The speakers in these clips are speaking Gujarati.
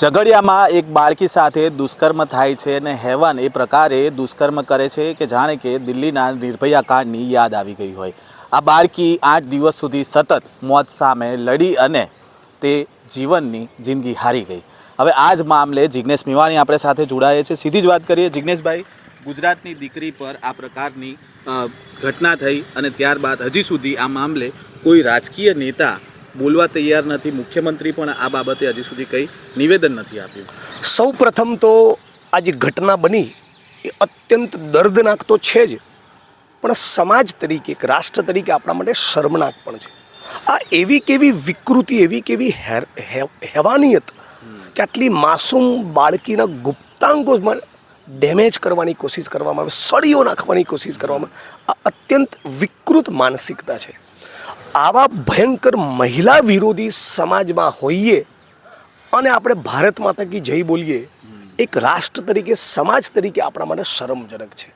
ઝઘડિયામાં એક બાળકી સાથે દુષ્કર્મ થાય છે અને હેવાન એ પ્રકારે દુષ્કર્મ કરે છે કે જાણે કે દિલ્હીના નિર્ભયા કાંડની યાદ આવી ગઈ હોય. આ બાળકી આઠ દિવસ સુધી સતત મોત સામે લડી અને તે જીવનની જિંદગી હારી ગઈ. હવે આ જ મામલે જિજ્ઞેશ મીવાણી આપણે સાથે જોડાયા છે. સીધી જ વાત કરીએ જિજ્ઞેશભાઈ ગુજરાતની દીકરી પર આ પ્રકારની ઘટના થઈ અને ત્યારબાદ હજી સુધી આ મામલે કોઈ રાજકીય નેતા બોલવા તૈયાર નથી. મુખ્યમંત્રી પણ આ બાબતે હજી સુધી કંઈ નિવેદન નથી આપ્યું. સૌ પ્રથમ તો આ જે ઘટના બની એ અત્યંત દર્દનાક તો છે જ. પણ સમાજ તરીકે, એક રાષ્ટ્ર તરીકે આપણા માટે શર્મનાક પણ છે. આ એવી કેવી વિકૃતિ, એવી કેવી હેવાનિયત કે આટલી માસૂમ બાળકીના ગુપ્તાંગોમાં ડેમેજ કરવાની કોશિશ કરવામાં આવે, સળીઓ નાખવાની કોશિશ કરવામાં આ અત્યંત વિકૃત માનસિકતા છે. આવા ભયંકર મહિલા વિરોધી સમાજમાં હોઈએ અને આપણે ભારત માતા કી જય બોલીએ, એક રાષ્ટ્ર તરીકે, સમાજ તરીકે આપણા માટે શરમજનક છે.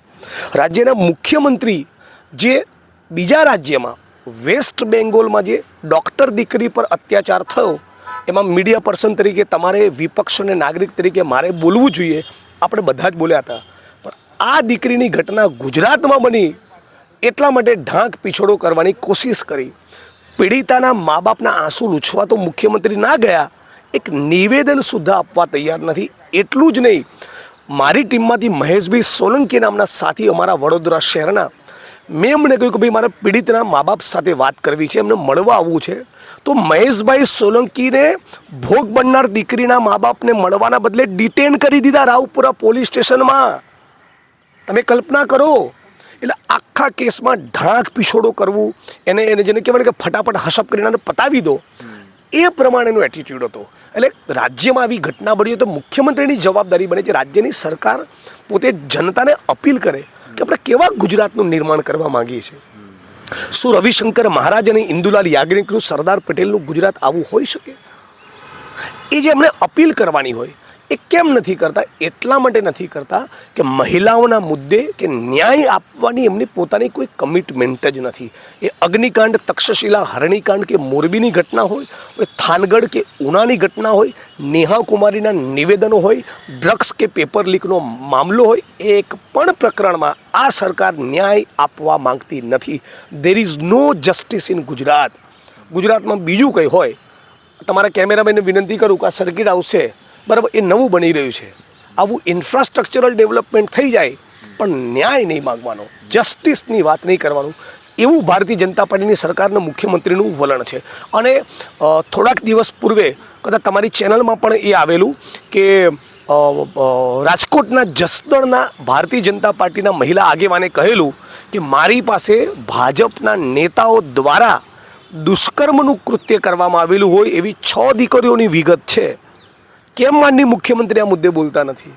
રાજ્યના મુખ્યમંત્રી જે બીજા રાજ્યમાં, વેસ્ટ બેંગોલમાં જે ડૉક્ટર દીકરી પર અત્યાચાર થયો, એમાં મીડિયા પર્સન તરીકે તમારે વિપક્ષ અને નાગરિક તરીકે મારે બોલવું જોઈએ. આપણે બધા જ બોલ્યા હતા. પણ આ દીકરીની ઘટના ગુજરાતમાં બની એટલા માટે ઢાંક પીછોડો કરવાની કોશિશ કરી. પીડિતાના મા બાપના આંસુ લૂછવા તો મુખ્યમંત્રી ના ગયા. એક નિવેદન સુદ્ધા આપવા તૈયાર નથી. એટલું જ નહીં. મારી ટીમમાંથી મહેશભાઈ સોલંકી નામના સાથી અમારા વડોદરા શહેરના. મેં એમને કહ્યું કે ભાઈ, મારે પીડિતના મા બાપ સાથે વાત કરવી છે, એમને મળવા આવવું છે. તો મહેશભાઈ સોલંકીને ભોગ બનનાર દીકરીના મા બાપને મળવાના બદલે ડિટેન કરી દીધા રાવપુરા પોલીસ સ્ટેશનમાં. તમે કલ્પના કરો. એટલે આખા કેસમાં ઢાંક પીછોડો કરવું, એને એને જેને કહેવાય કે ફટાફટ હસપ કરીને એને પતાવી દો, એ પ્રમાણેનો એટીટ્યૂડ હતો. એટલે રાજ્યમાં આવી ઘટના બની તો મુખ્યમંત્રીની જવાબદારી બને છે રાજ્યની સરકાર પોતે જનતાને અપીલ કરે કે આપણે કેવા ગુજરાતનું નિર્માણ કરવા માંગીએ છીએ. શું રવિશંકર મહારાજ અને ઇન્દુલાલ યાજ્ઞિકનું સરદાર પટેલનું ગુજરાત આવું હોઈ શકે? એ જે એમણે અપીલ કરવાની હોય એ કેમ નથી કરતા? એટલા માટે નથી કરતા કે મહિલાઓના મુદ્દે કે ન્યાય આપવાની એમની પોતાની કોઈ કમિટમેન્ટ જ નથી. એ અગ્નિકાંડ, તક્ષશિલા, હરણીકાંડ કે મોરબીની ઘટના હોય, એ થાનગઢ કે ઉનાની ઘટના હોય, નેહા કુમારીના નિવેદનો હોય, ડ્રગ્સ કે પેપર લીકનો મામલો હોય એક પણ પ્રકરણમાં આ સરકાર ન્યાય આપવા માંગતી નથી. There is no justice in Gujarat. ગુજરાતમાં બીજું કંઈ હોય, તમારા કેમેરામેનને વિનંતી કરું કે આ સર્કિટ છે બરાબર, એ નવું બની રહ્યું છે. આવું ઇન્ફ્રાસ્ટ્રક્ચરલ ડેવલપમેન્ટ થઈ જાય, પણ ન્યાય નહીં માગવાનો જસ્ટિસની વાત નહીં કરવાનું. એવું ભારતીય જનતા પાર્ટીની સરકારના મુખ્યમંત્રીનું વલણ છે. અને થોડાક દિવસ પૂર્વે કદાચ તમારી ચેનલમાં પણ એ આવેલું કે રાજકોટના જસદણના ભારતીય જનતા પાર્ટીના મહિલા આગેવાને કહેલું કે મારી પાસે ભાજપના નેતાઓ દ્વારા દુષ્કર્મનું કૃત્ય કરવામાં આવેલું હોય એવી છ દીકરીઓની વિગત છે. કેમ માનની મુખ્યમંત્રી આ મુદ્દે બોલતા નથી?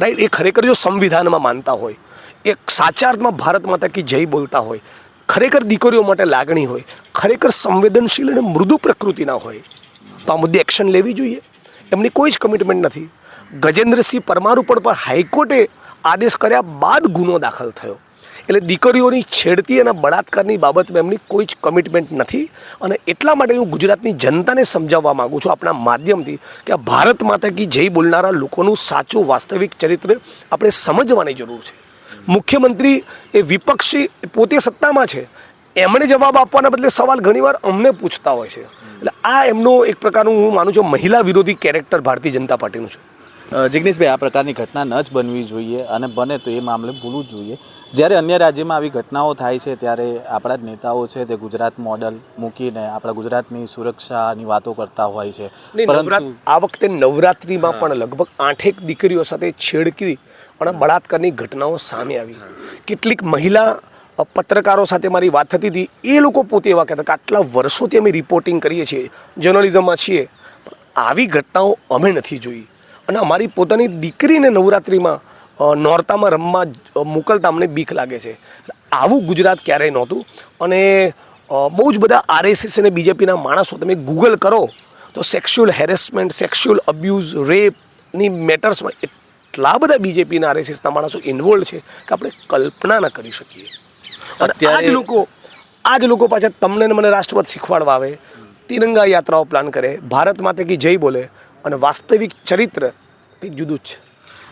રાઈટ એ ખરેખર જો સંવિધાનમાં માનતા હોય એક સાચા અર્થમાં ભારત માતા કી જય બોલતા હોય, ખરેખર દીકરીઓ માટે લાગણી હોય, ખરેખર સંવેદનશીલ અને મૃદુ પ્રકૃતિના હોય, તો આ મુદ્દે એક્શન લેવી જોઈએ. એમની કોઈ જ કમિટમેન્ટ નથી. ગજેન્દ્રસિંહ પરમાર ઉપર પર હાઈકોર્ટે આદેશ કર્યા બાદ ગુનો દાખલ થયો. એટલે દીકરીઓની છેડતી અને બળાત્કારની બાબતમાં એમની કોઈ જ કમિટમેન્ટ નથી. અને એટલા માટે હું ગુજરાતની જનતાને સમજાવવા માગું છું આપણા માધ્યમથી કે આ ભારત માતા કી જય બોલનારા લોકોનું સાચું વાસ્તવિક ચરિત્ર આપણે સમજવાની જરૂર છે. મુખ્યમંત્રી એ વિપક્ષી પોતે સત્તામાં છે. એમણે જવાબ આપવાના બદલે સવાલ ઘણીવાર અમને પૂછતા હોય છે. એટલે આ એમનો એક પ્રકારનું હું માનું છું મહિલા વિરોધી કેરેક્ટર ભારતીય જનતા પાર્ટીનું છે. જિગ્નેશભાઈ આ પ્રકારની ઘટના ન જ બનવી જોઈએ અને બને તો એ મામલે ભૂલવું જ જોઈએ. જ્યારે અન્ય રાજ્યમાં આવી ઘટનાઓ થાય છે ત્યારે આપણા જ નેતાઓ છે તે ગુજરાત મોડલ મૂકીને આપણા ગુજરાતની સુરક્ષાની વાતો કરતા હોય છે. પરંતુ આ વખતે નવરાત્રિમાં પણ લગભગ આઠેક દીકરીઓ સાથે છેડકી અને બળાત્કારની ઘટનાઓ સામે આવી. કેટલીક મહિલા પત્રકારો સાથે મારી વાત થતી હતી. એ લોકો પોતે એવા કહેતા કે આટલા વર્ષોથી અમે રિપોર્ટિંગ કરીએ છીએ જર્નલિઝમમાં છીએ. આવી ઘટનાઓ અમે નથી જોઈ. અને અમારી પોતાની દીકરીને નવરાત્રિમાં નોરતામાં રમવા મોકલતા અમને બીક લાગે છે. આવું ગુજરાત ક્યારેય નહોતું. અને બહુ જ બધા આરએસએસ અને બીજેપીના માણસો તમે ગૂગલ કરો તો સેક્સ્યુઅલ હેરેસમેન્ટ સેક્સ્યુઅલ અબ્યુઝ રેપની મેટર્સમાં એટલા બધા બીજેપીના આરએસએસના માણસો ઇન્વોલ્વ છે કે આપણે કલ્પના ન કરી શકીએ. અને આ જ અત્યારે- લોકો આ જ લોકો પાછા તમને મને રાષ્ટ્રપતિ શીખવાડવા આવે તિરંગા યાત્રાઓ પ્લાન કરે ભારત માતા કી જય બોલે અને વાસ્તવિક ચરિત્ર કંઈક જુદું જ છે.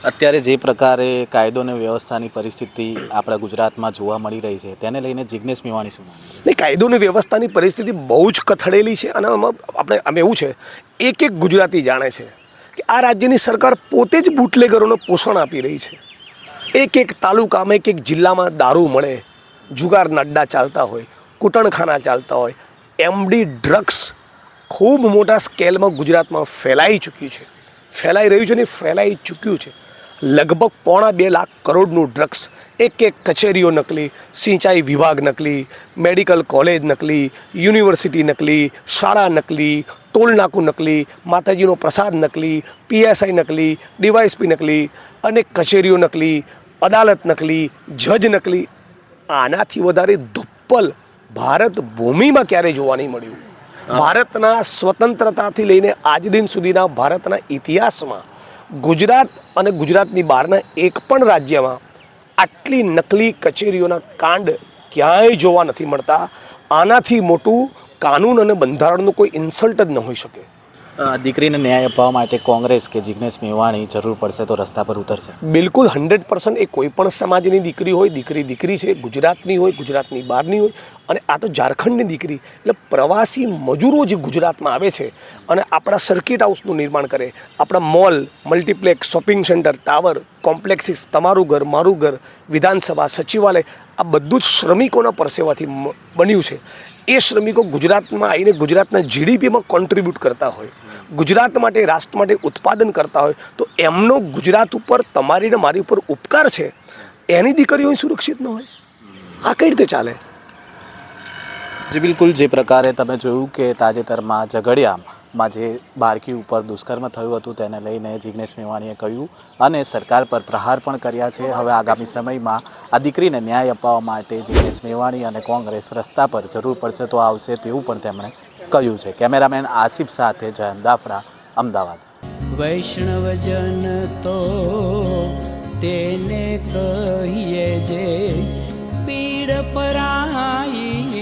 અત્યારે જે પ્રકારે કાયદો અને વ્યવસ્થાની પરિસ્થિતિ આપણા ગુજરાતમાં જોવા મળી રહી છે તેને લઈને જિજ્ઞેશ મેવાણી શું નહીં કાયદો અને વ્યવસ્થાની પરિસ્થિતિ બહુ જ કથળેલી છે અને આપણે આમ એવું છે એક એક ગુજરાતી જાણે છે કે આ રાજ્યની સરકાર પોતે જ બુટલેગરોને પોષણ આપી રહી છે. એક એક તાલુકામાં એક એક જિલ્લામાં દારૂ મળે જુગાર નડ્ડા ચાલતા હોય કૂટણખાના ચાલતા હોય એમડી ડ્રગ્સ ખૂબ મોટા સ્કેલમાં ગુજરાતમાં ફેલાઈ ચૂક્યું છે. ફેલાઈ રહ્યું છે ને ફેલાઈ ચૂક્યું છે. લગભગ પોણા બે લાખ કરોડનું ડ્રગ્સ, એક એક કચેરીઓ નકલી, સિંચાઈ વિભાગ નકલી, મેડિકલ કોલેજ નકલી, યુનિવર્સિટી નકલી, શાળા નકલી, ટોલ નાકું નકલી, માતાજીનો પ્રસાદ નકલી, પીએસઆઈ નકલી, ડીવાયસપી નકલી અનેક કચેરીઓ નકલી, અદાલત નકલી, જજ નકલી, આનાથી વધારે ધુપ્પલ ભારત ભૂમિમાં ક્યારેય જોવા નહીં મળ્યું? ભારતના સ્વતંત્રતાથી લઈને આજ દિન સુધીના ભારતના ઇતિહાસમાં ગુજરાત અને ગુજરાતની બહારના એક પણ રાજ્યમાં આટલી નકલી કચેરીઓના કાંડ ક્યાંય જોવા નથી મળતા. આનાથી મોટું કાનૂન અને બંધારણનું કોઈ ઇન્સલ્ટ જ ન હોઈ શકે. દીકરીને ન્યાય અપાવવા માટે કોંગ્રેસ કે જિગ્નેશ મેવાણી જરૂર પડશે તો રસ્તા પર ઉતરશે. બિલકુલ હંડ્રેડ પર્સન્ટ એ કોઈ પણ સમાજની દીકરી હોય દીકરી દીકરી છે ગુજરાતની હોય ગુજરાતની બહારની હોય અને આ તો ઝારખંડની દીકરી, એટલે પ્રવાસી મજૂરો જે ગુજરાતમાં આવે છે અને આપણા સર્કિટ હાઉસનું નિર્માણ કરે, આપણા mall multiplex shopping centre tower complexes તમારું ઘર, મારું ઘર, વિધાનસભા, સચિવાલય, આ બધું જ શ્રમિકોના પરસેવાથી બન્યું છે. એ શ્રમિકો ગુજરાતમાં આવીને ગુજરાતના જીડીપીમાં કોન્ટ્રીબ્યુટ કરતા હોય, ગુજરાત માટે, રાષ્ટ્ર માટે ઉત્પાદન કરતા હોય, તો એમનો ગુજરાત ઉપર તમારી ને મારી ઉપર ઉપકાર છે? એની દીકરીઓ સુરક્ષિત ન હોય? આ કઈ રીતે ચાલે? જે, બિલકુલ. જે પ્રકારે તમે જોયું કે તાજેતરમાં ઝઘડિયામાં જે બાળકી ઉપર દુષ્કર્મ થયું હતું, તેને લઈને જિગ્નેશ મેવાણીએ કહ્યું અને સરકાર પર પ્રહાર પણ કર્યા છે. હવે આગામી સમયમાં આ દીકરીને ન્યાય અપાવવા માટે જિગ્નેશ મેવાણી અને કોંગ્રેસ રસ્તા પર જરૂર પડશે તો આવશે તેવું પણ તેમણે કહ્યું છે. કેમેરામેન આસિફ સાથે જયંત દાફડા, અમદાવાદ. વૈષ્ણવજન તો તેને કહીએ જે પીડ પરાઈ